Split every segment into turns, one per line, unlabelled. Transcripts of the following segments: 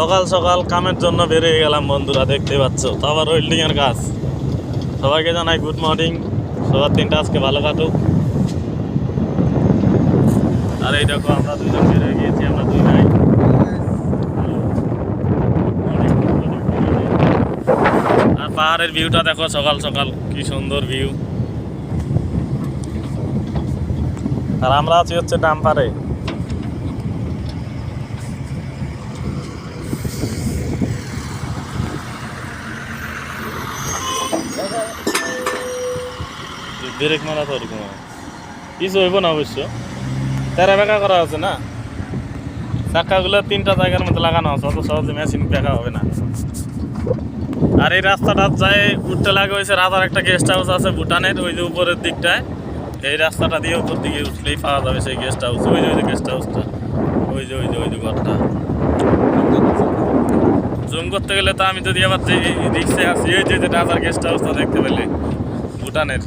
সকাল সকাল কামের জন্য বেরিয়ে গেলাম বন্ধুরা, দেখতে পাচ্ছ? তো আবার ওয়েল্ডিং এর কাজ। সবাইকে জানাই গুড মর্নিং সবার দিনটা আজকে ভালো কাটুক। আর এই দেখো, আমরা দুজন বেরিয়ে গিয়েছি, আমরা দুই ভাই। আর পাহাড়ের ভিউটা দেখো, সকাল সকাল কি সুন্দর ভিউ আর আমরা আছি হচ্ছে ডাম্পারে। ব্রেক মারা তো ওরকম। কিছু হইব না অবশ্য। তেরা বেকা করা আছে না? চাকাগুলো তিনটা জায়গার মধ্যে লাগানো আছে, অত সহজে মেশিন বেকা হবে না। আর এই রাস্তাটা যায়, উঠতে লাগে হয়েছে রাজার একটা গেস্ট হাউস আছে ভুটানের, ওই যে উপরের দিকটায়। এই রাস্তাটা দিয়ে উপর দিকে উঠলেই পাওয়া যাবে সেই গেস্ট হাউস ওই যে ওই যে গেস্ট হাউসটা ওই যে ওই যে ওই যে ঘরটা। জুম করতে গেলে তো আমি যদি আবার রিক্সে আসি যে যে রাজার গেস্ট হাউসটা দেখতে পেলে, ভুটানের।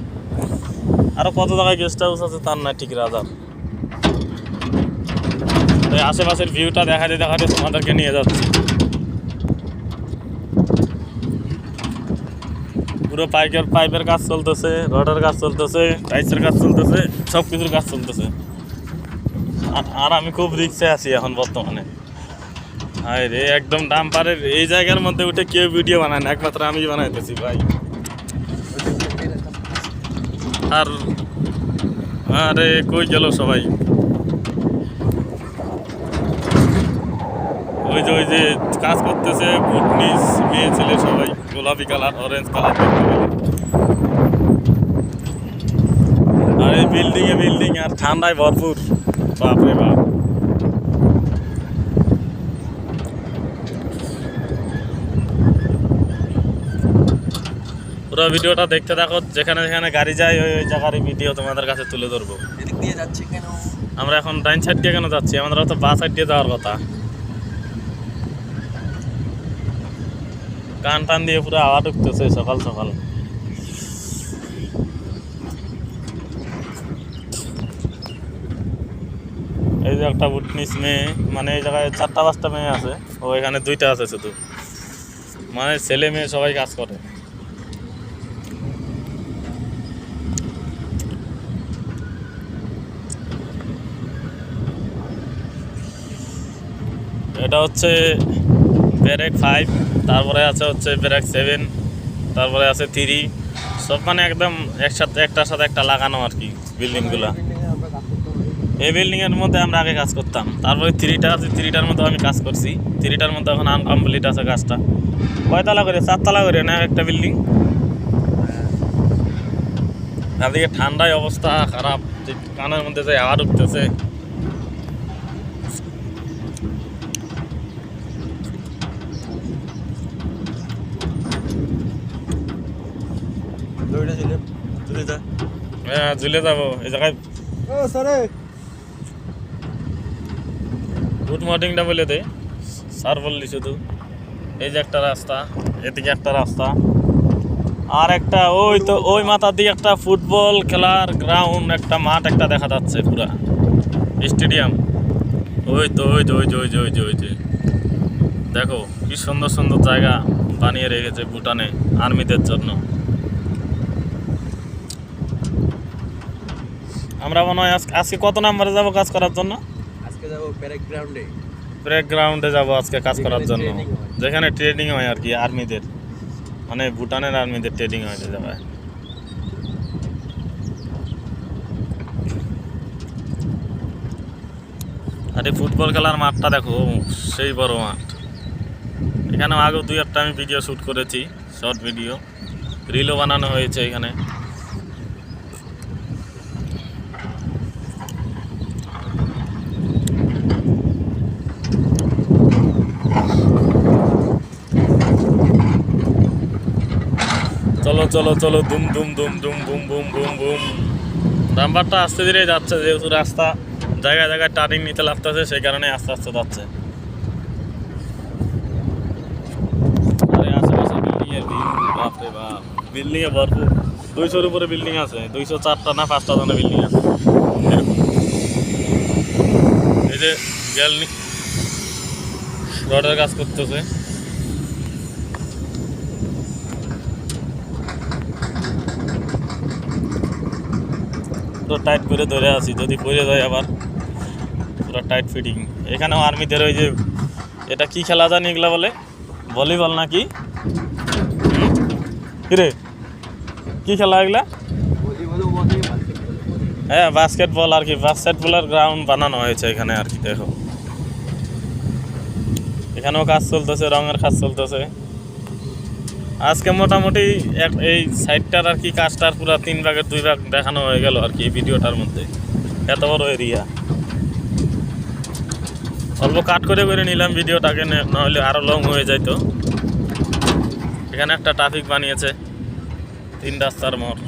আরও কত জায়গায় গেস্ট হাউস আছে তার না ঠিক রাজার। আশেপাশের ভিউটা দেখাতে দেখাতে তোমাদেরকে নিয়ে যাচ্ছি। পুরো পাইকের পাইপের কাজ চলতেছে, রডের কাজ চলতেছে টাইসের কাজ চলতেছে সব কিছুর কাজ চলতেছে। আর- আর আমি খুব রিক্সে আছি এখন বর্তমানে। হায় রে, একদম ডাম্পারের এই জায়গার মধ্যে উঠে কেউ ভিডিও বানায় না, একমাত্র আমি বানাইতেছি ভাই। আর আরে কই গেল সবাই? ওই যে ওই যে কাজ করতেছে বুটনিস, মেয়ে ছেলে সবাই, গোলাপি কালার অরেঞ্জ কালার। আর এই বিল্ডিং এ বিল্ডিং আর ঠান্ডায় ভরপুর। বাপরে বাপ পুরো ভিডিওটা দেখতে থাকো যেখানে যেখানে গাড়ি যায় ওই ওই জায়গার ভিডিও তোমাদের কাছে তুলে ধরবো।
এদিক দিয়ে যাচ্ছে কেন?
আমরা এখন ডাইন সাইড দিয়ে কেন যাচ্ছি? আমাদের তো বাস সাইড দিয়ে যাওয়ার কথা। কান টান দিয়ে পুরো হাওয়া ঢুকতেছে সকাল সকাল। এই যে একটা বুটনিস মেয়ে মানে এই জায়গায় চারটা পাঁচটা মেয়ে আছে ও এখানে দুইটা আছে শুধু। মানে ছেলে মেয়ে সবাই কাজ করে। এটা হচ্ছে ব্রেক ফাইভ তারপরে আছে হচ্ছে ব্রেক সেভেন তারপরে আছে থ্রি সব মানে একদম একসাথে, একটার সাথে একটা লাগানো আর কি বিল্ডিংগুলো এই বিল্ডিংয়ের মধ্যে আমরা আগে কাজ করতাম। তারপরে থ্রিটা আছে থ্রিটার মধ্যে আমি কাজ করছি। থ্রিটার মধ্যে এখন আনকমপ্লিট আছে কাজটা। কয়তলা করে? চারতলা করে না একটা বিল্ডিং চারদিকে ঠান্ডায় অবস্থা খারাপ। কানের মধ্যে যে হাওয়া ঢুকতেছে
যা।
হ্যাঁ ঝুলে যাব এই জায়গায়
ও সরে
গুড মর্নিংটা বলে দে স্যার বললি শুধু এই যে একটা রাস্তা এদিকে একটা রাস্তা আর একটা ওই তো ওই মাথার দিকে একটা ফুটবল খেলার গ্রাউন্ড একটা মাঠ একটা দেখা যাচ্ছে পুরা। স্টেডিয়াম। ওই তো ওই যে ওই যে ওই যে ওই যে ওই যে। দেখো কি সুন্দর সুন্দর জায়গা বানিয়ে রেখেছে ভুটানে আর্মিদের জন্য। আমরা মনে হয় আজকে কত নাম্বারে যাব কাজ করার জন্য?
আজকে যাব প্যারেক গ্রাউন্ডে
ব্রেক গ্রাউন্ডে যাব আজকে কাজ করার জন্য। যেখানে ট্রেনিং হয় আর কি আর্মিদের মানে ভুটানের আর্মিদের ট্রেনিং হয় যে জায়গায় আর এই ফুটবল খেলার মাঠটা দেখো সেই বড় মাঠ। এখানে আগেও দুই একটা আমি ভিডিও শ্যুট করেছি শর্ট ভিডিও রিলও বানানো হয়েছে এখানে। চলো চলো, দুম দুম দুম দুম, বুম বুম বুম বুম। নাম্বারটা আস্তে ধীরে যাচ্ছে, যেহেতু রাস্তা জায়গায় জায়গায় টার্নিং নিতে লাগতেছে, সেই কারণে আস্তে আস্তে যাচ্ছে। আরে, আশেপাশে বিল্ডিং বাপরে বাপ। বিল্ডিং এ ভরপুর। দুইশোর উপরে বিল্ডিং আছে, দুইশো চারটা না পাঁচটা বিল্ডিং আছে। এই যে গেল রডের কাজ করতেছে। পুরো টাইট করে ধরে আছি, যদি পড়ে যায় আবার। পুরো টাইট ফিটিং এখানেও আর্মিদের ওই যে, এটা কি খেলা জানি এগুলা বলে? ভলিবল নাকি? কিরে? কি খেলা এগুলা? হ্যাঁ বাস্কেটবল আর কি। বাস্কেটবলের গ্রাউন্ড বানানো হয়েছে এখানে আর কি, দেখো। এখানেও কাজ চলতেছে, রঙের কাজ চলতেছে। আজকে মোটামুটি এই সাইডটার আর কি কাজটার পুরো তিন ভাগের দুই ভাগ দেখানো হয়ে গেল আর কি ভিডিওটার মধ্যে। এত বড় এরিয়া অল্প কাট করে করে নিলাম ভিডিওটাকে, নে- নাহলে আরও লং হয়ে যাইতো। এখানে একটা ট্রাফিক বানিয়েছে, তিন রাস্তার মোড়।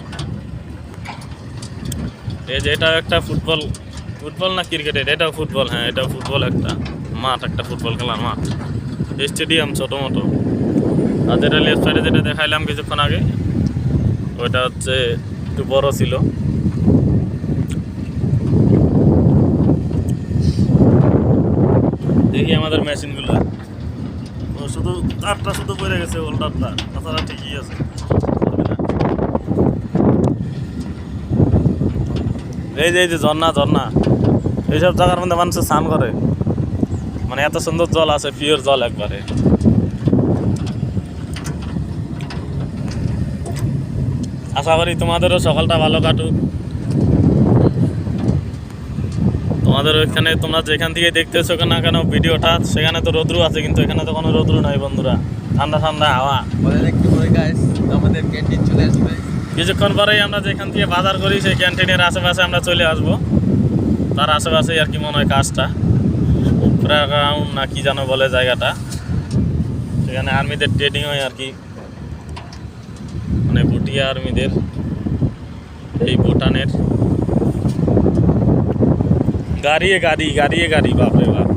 এই যে এটাও একটা ফুটবল ফুটবল না ক্রিকেটের এটাও ফুটবল হ্যাঁ এটাও ফুটবল একটা মাঠ, একটা ফুটবল খেলার মাঠ। স্টেডিয়াম ছোটো মোটো। আর লেফট সাইডে যেটা দেখাইলাম কিছুক্ষণ আগে, ওইটা হচ্ছে একটু বড় ছিল। দেখি আমাদের মেশিনগুলো শুধু তারটা শুধু পড়ে গেছে হোল্ডারটা তাছাড়া ঠিকই আছে। এই যে এই যে, ঝর্ণা ঝর্ণা। এইসব জায়গার মধ্যে মানুষ স্নান করে। মানে এত সুন্দর জল আছে পিওর জল একবারে। আশা করি তোমাদেরও সকালটা ভালো কাটুক। তোমাদের ওইখানে তোমরা যেখান থেকে দেখতেছো না কেন ভিডিওটা সেখানে তো রোদ্রু আছে কিন্তু এখানে তো কোনো রোদ্রু নাই বন্ধুরা। ঠান্ডা ঠান্ডা হাওয়া।
বলে পরে আমাদের ক্যান্টিন চলে আসবে।
কিছুক্ষণ পরেই আমরা যেখান থেকে বাজার করি সেই ক্যান্টিনের আশেপাশে আমরা চলে আসব। তার আশেপাশেই আর কি মনে হয় কাজটা। গ্রাউন্ড না কি যেন বলে জায়গাটা। সেখানে আর্মিদের ট্রেনিং হয় আর কি। ভুটিয়া আর্মিদের এই ভুটানের। গাড়িয়ে গাড়ি গাড়িয়ে গাড়ি, বাপরে বাপ।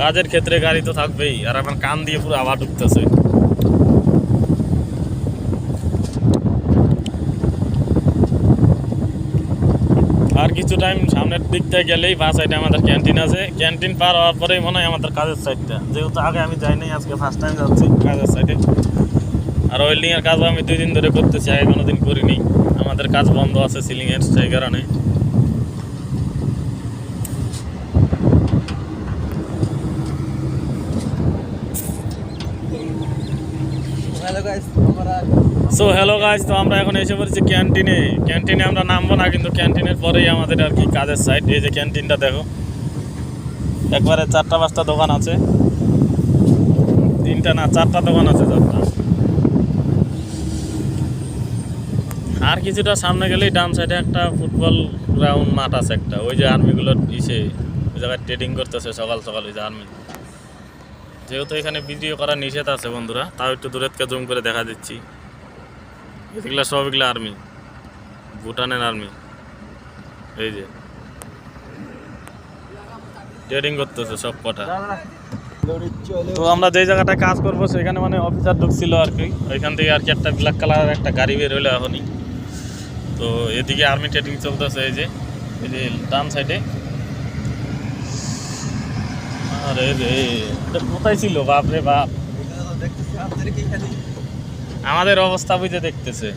কাজের ক্ষেত্রে গাড়ি তো থাকবেই, আর আমার কান দিয়ে পুরো আবার ঢুকতেছে। কিছু টাইম সামনের দিকটা গেলেই বা সাইডে আমাদের ক্যান্টিন আছে। ক্যান্টিন পার হওয়ার পরেই মনে হয় আমাদের কাজের সাইডটা যেহেতু আগে আমি যাইনি, আজকে ফার্স্ট টাইম যাচ্ছি কাজের সাইডে আর ওয়েল্ডিংয়ের কাজও আমি দুই দিন ধরে করতেছি, আগে কোনো দিন করিনি। আমাদের কাজ বন্ধ আছে সিলিংয়ের সেই কারণে
হ্যালো গাইস আমরা
সো হ্যালো গাইজ তো আমরা এখন এসে পড়েছি ক্যান্টিনে। ক্যান্টিনে আমরা নামবো না, কিন্তু ক্যান্টিনের পরেই আমাদের আর কি কাজের সাইড এই যে ক্যান্টিনটা, দেখো। একবারে চারটা, পাঁচটা দোকান আছে। তিনটা না, চারটা দোকান আছে চারটা। আর কিছুটা সামনে গেলেই ডান সাইডে একটা ফুটবল গ্রাউন্ড মাঠ আছে একটা। ওই যে আর্মিগুলোর ইসে, ওই জায়গায় ট্রেডিং করতেছে সকাল সকাল, ওই যে আর্মি যেহেতু এখানে ভিডিও করা নিষেধ আছে বন্ধুরা, তাও একটু দূরের থেকে জুম করে দেখা দিচ্ছি। এগুলা সব এগুলো আর্মি ভুটানের আর্মি এই যে। ট্রেডিং করতেছে সব কটা। তো আমরা যে জায়গাটায় কাজ করব, সেখানে মানে অফিসার ঢুকছিল আর কি। ওইখান থেকে আর কি একটা ব্ল্যাক কালারের একটা গাড়ি বের হলো এখনই। তো এদিকে আর্মি ট্রেডিং চলতেছে, এই যে এই যে ডান সাইডে আরে রে কোথায় ছিল? বাপ রে বাপ। আমাদের অবস্থা বুঝে দেখতেছে।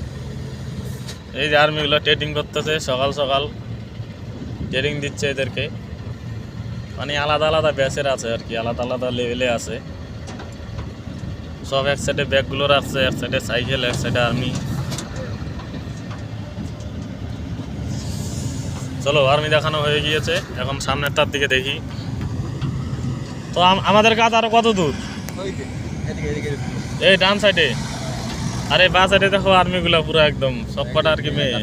এই যে আর্মিগুলো ট্রেডিং করতেছে, সকাল সকাল ট্রেডিং দিচ্ছে এদেরকে। মানে আলাদা আলাদা ব্যাচের আছে আর কি, আলাদা আলাদা লেভেলে আছে। সব এক সাইডে ব্যাগগুলো রাখছে, এক সাইডে সাইকেল এক সাইডে আর্মি চলো আর্মি দেখানো হয়ে গিয়েছে। এখন সামনের তার দিকে দেখি। তো আমাদের কাজ আরও কত দূর? এই ডান সাইডে আরে বা সাইডে দেখো আর্মিগুলো পুরো একদম সব কটা আর কি মেয়ে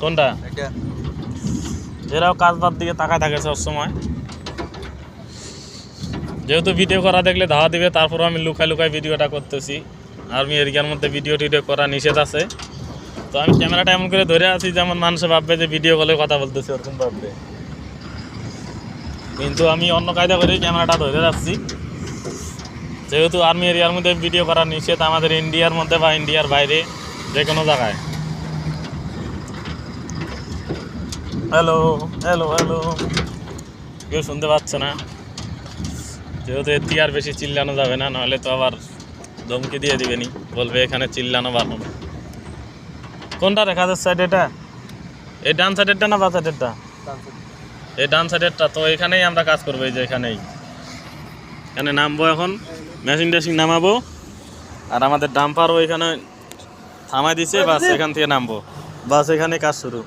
কোনটা? এরাও কাজ বাদ দিকে তাকায় থাকে সবসময় যেহেতু ভিডিও করা দেখলে ধাওয়া দিবে তারপর আমি লুকায় লুকায় ভিডিওটা করতেছি। আর্মি এরিয়ার মধ্যে ভিডিও টিডিও করা নিষেধ আছে। তো আমি ক্যামেরাটা এমন করে ধরে আছি যেমন মানুষে ভাববে যে ভিডিও কলে কথা বলতেছি, ওরকম ভাববে। কিন্তু আমি অন্য কায়দা করেই ক্যামেরাটা ধরে রাখছি। যেহেতু আর্মি এরিয়ার মধ্যে ভিডিও করা নিষেধ, আমাদের ইন্ডিয়ার মধ্যে বা ইন্ডিয়ার বাইরে যে কোনো জায়গায়। হ্যালো হ্যালো হ্যালো কেউ শুনতে পাচ্ছে না। যেহেতু এর থেকে আর বেশি চিল্লানো যাবে না, নাহলে তো আবার ধমকি দিয়ে দিবেনি। বলবে এখানে চিল্লানো বারণ কোনটা রেখা সাইড এটা? এই ডান সাইডেরটা না বা সাইডেরটা এই ডান সাইডেরটা তো এখানেই আমরা কাজ করব, এই যে এখানেই। এখানে নামবো এখন মেশিন টেশিন নামাবো, আর আমাদের ডাম্পারও এখানে থামাই দিছে, বাস এখান থেকে নামবো। বাস এখানে কাজ শুরু।